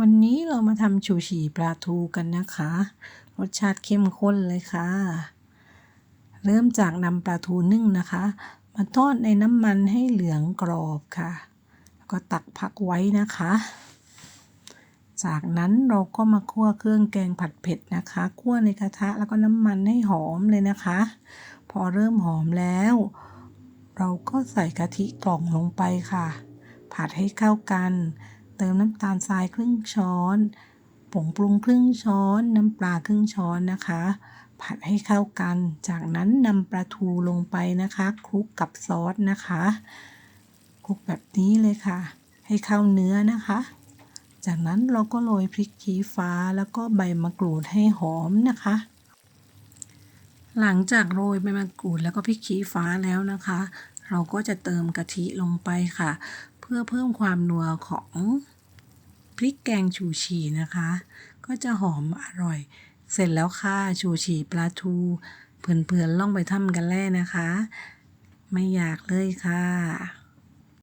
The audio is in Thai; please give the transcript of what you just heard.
วันนี้เรามาทำชูชีปลาทูกันนะคะ รสชาติเข้มข้นเลยค่ะ เริ่มจากนำปลาทูนึ่งนะคะ มาทอดในน้ำมันให้เหลืองกรอบค่ะ แล้วก็ตักพักไว้นะคะ จากนั้นเราก็มาคั่วเครื่องแกงผัดเผ็ดนะคะคั่วในกระทะแล้วก็น้ำมันให้หอมเลยนะคะ พอเริ่มหอมแล้ว เราก็ใส่กะทิกล่องลงไปค่ะ ผัดให้เข้ากัน เติมน้ำตาลทรายครึ่งช้อน ผงปรุงครึ่งช้อน น้ำปลาครึ่งช้อนนะคะ ผัดให้เข้ากัน จากนั้นนำปลาทูลงไปนะคะคลุกกับซอสนะคะคลุกแบบนี้เลยค่ะ ให้เข้าเนื้อนะคะ จากนั้นเราก็โรยพริกชี้ฟ้าแล้วก็ใบมะกรูดให้หอมนะคะ หลังจากโรยใบมะกรูดแล้วก็พริกชี้ฟ้าแล้วนะคะเราก็จะเติมกะทิลงไปค่ะ เพื่อเพิ่มความนัวของพริกแกงชูชีนะคะ ก็จะหอมอร่อย เสร็จแล้วค่ะชูชีปลาทูเพื่อนๆล่องไปทำกันแล่นะคะ ไม่อยากเลยค่ะ